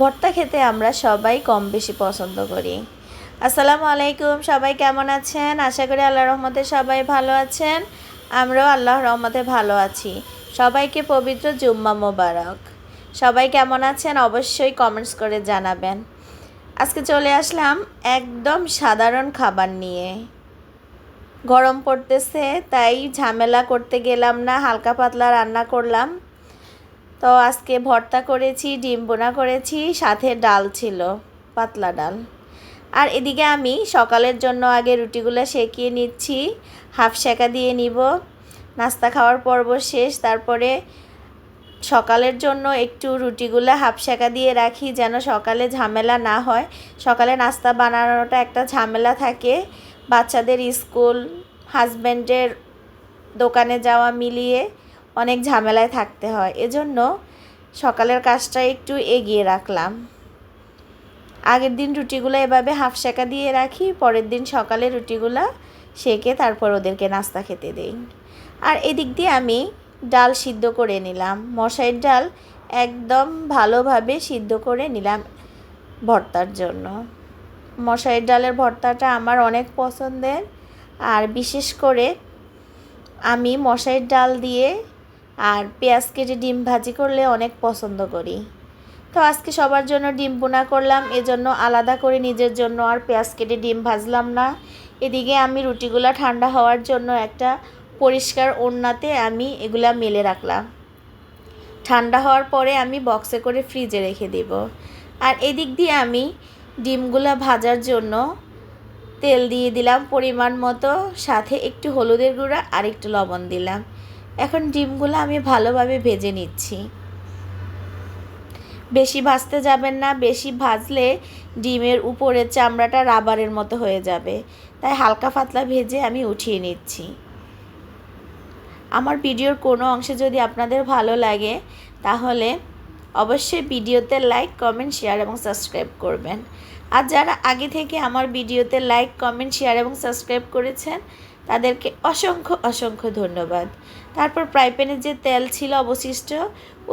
ভর্তা খেতে আমরা সবাই কম বেশি পছন্দ করি। আসসালামু আলাইকুম, সবাই কেমন আছেন? আশা করি আল্লাহ রহমতে সবাই ভালো আছেন। আমরাও আল্লাহ রহমতে ভালো আছি। সবাইকে পবিত্র জুম্মা মোবারক। সবাই কেমন আছেন? অবশ্যই কমেন্টস করে জানাবেন। আজকে চলে আসলাম একদম সাধারণ খাবার নিয়ে। গরম পড়তেছে, তাই ঝামেলা করতে গেলাম না, হালকা পাতলা রান্না করলাম। তো আজকে ভর্তা করেছি, ডিম বোনা করেছি, সাথে ডাল ছিল, পাতলা ডাল। আর এদিকে আমি সকালের জন্য আগে রুটিগুলো সেকিয়ে নিচ্ছি, হাফ সেকা দিয়ে নিব। নাস্তা খাওয়ার পর্ব শেষ, তারপরে সকালের জন্য একটু রুটিগুলো হাফ সেকা দিয়ে রাখি যেন সকালে ঝামেলা না হয়। সকালে নাস্তা বানানোটা একটা ঝামেলা থাকে। বাচ্চাদের স্কুল, হাজব্যান্ডের দোকানে যাওয়া মিলিয়ে অনেক ঝামেলায় থাকতে হয়। এজন্য সকালের কাজটা একটু এগিয়ে রাখলাম। আগের দিন রুটিগুলো এভাবে হাফ সেকা দিয়ে রাখি, পরের দিন সকালে রুটিগুলো সেকে তারপর ওদেরকে নাস্তা খেতে দেই। আর এদিক দিয়ে আমি ডাল সিদ্ধ করে নিলাম। মশাইয়ের ডাল একদম ভালোভাবে সিদ্ধ করে নিলাম ভর্তার জন্য। মশাইয়ের ডালের ভর্তাটা আমার অনেক পছন্দের। আর বিশেষ করে আমি মশাইয়ের ডাল দিয়ে আর পেঁয়াজ কেটে ডিম ভাজি করলে অনেক পছন্দ করি। তো আজকে সবার জন্য ডিম বোনা করলাম, এজন্য আলাদা করে নিজের জন্য আর পেঁয়াজ কেটে ডিম ভাজলাম না। এদিকে আমি রুটিগুলো ঠান্ডা হওয়ার জন্য একটা পরিষ্কার ওড়নাতে আমি এগুলা মেলে রাখলাম। ঠান্ডা হওয়ার পরে আমি বক্সে করে ফ্রিজে রেখে দেব। আর এদিক দিয়ে আমি ডিমগুলা ভাজার জন্য তেল দিয়ে দিলাম পরিমাণ মতো, সাথে একটু হলুদের গুঁড়া আর একটু লবণ দিলাম। এখন ডিমগুলো আমি ভালোভাবে ভেজে নিচ্ছি। বেশি ভাজতে যাবেন না, বেশি ভাজলে ডিমের উপরের চামড়াটা রাবারের মতো হয়ে যাবে। তাই হালকা পাতলা ভেজে আমি উঠিয়ে নিচ্ছি। আমার ভিডিওর কোনো অংশে যদি আপনাদের ভালো লাগে, তাহলে অবশ্যই ভিডিওতে লাইক, কমেন্ট, শেয়ার এবং সাবস্ক্রাইব করবেন। আর যারা আগে থেকে আমার ভিডিওতে লাইক, কমেন্ট, শেয়ার এবং সাবস্ক্রাইব করেছেন তাদেরকে অসংখ্য অসংখ্য ধন্যবাদ। তারপর ফ্রাই প্যানে যে তেল ছিল অবশিষ্ট,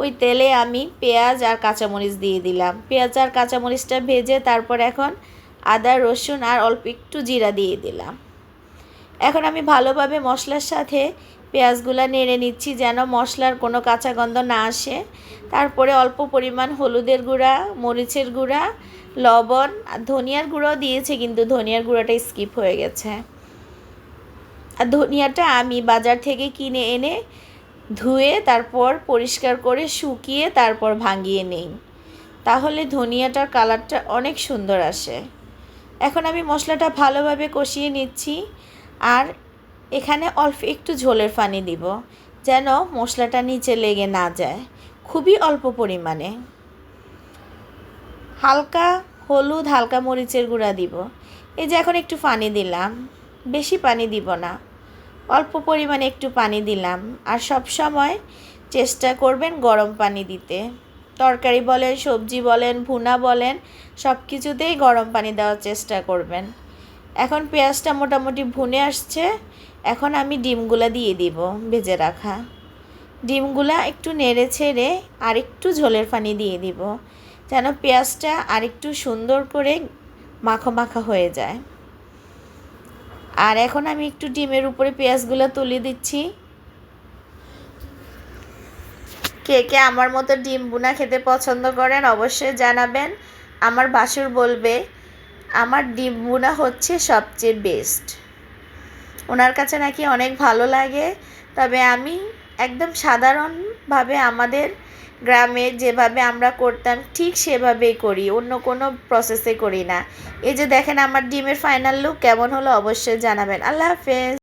ওই তেলে আমি পেঁয়াজ আর কাঁচামরিচ দিয়ে দিলাম। পেঁয়াজ আর কাঁচামরিচটা ভেজে তারপর এখন আদা, রসুন আর অল্প একটু জিরা দিয়ে দিলাম। এখন আমি ভালোভাবে মশলার সাথে পেঁয়াজগুলো নেড়ে নিচ্ছি যেন মশলার কোনো কাঁচা গন্ধ না আসে। তারপরে অল্প পরিমাণ হলুদের গুঁড়া, মরিচের গুঁড়া, লবণ আর ধনিয়ার গুঁড়োও দিয়েছে কিন্তু ধনিয়ার গুঁড়োটা স্কিপ হয়ে গেছে। আর ধনিয়াটা আমি বাজার থেকে কিনে এনে ধুয়ে তারপর পরিষ্কার করে শুকিয়ে তারপর ভাঙিয়ে নেই। তাহলে ধনিয়াটার কালারটা অনেক সুন্দর আসে। এখন আমি মশলাটা ভালোভাবে কষিয়ে নিচ্ছি আর এখানে অল্প একটু ঝোলের পানি দিব যেন মশলাটা নিচে লেগে না যায়, খুবই অল্প পরিমাণে। হালকা হলুদ, হালকা মরিচের গুঁড়া দিব। এই যে এখন একটু পানি দিলাম, বেশি পানি দিব না। অল্প পরিমাণে একটু পানি দিলাম আর সব সময় চেষ্টা করবেন গরম পানি দিতে। তরকারি বলেন, সবজি বলেন, ভুনা বলেন, সব কিছুতেই গরম পানি দেওয়ার চেষ্টা করবেন। এখন পেঁয়াজটা মোটামুটি ভুনে আসছে, এখন আমি ডিমগুলা দিয়ে দিব ভেজে রাখা। ডিমগুলা একটু নেড়ে ছেড়ে আর একটু ঝোলের পানি দিয়ে দিব, যেন পেঁয়াজটা আর একটু সুন্দর করে মাখো মাখা হয়ে যায়। আর এখন আমি একটু ডিমের উপরে পেঁয়াজগুলো তুলে দিচ্ছি। কে কে আমার মতো ডিম বুনা খেতে পছন্দ করেন অবশ্যই জানাবেন। আমার বাসুর বলবে, আমার ডিম বুনা হচ্ছে সবচেয়ে বেস্ট ওনার কাছে নাকি অনেক ভালো লাগে, তবে আমি একদম সাধারণভাবে আমাদের গ্রামে যেভাবে আমরা করতাম, ঠিক সেভাবেই করি, অন্য কোনো প্রসেসে করি না। এই যে দেখেন, আমার ডিমের ফাইনাল লুক কেমন হলো অবশ্যই জানাবেন। আল্লাহ হাফেজ।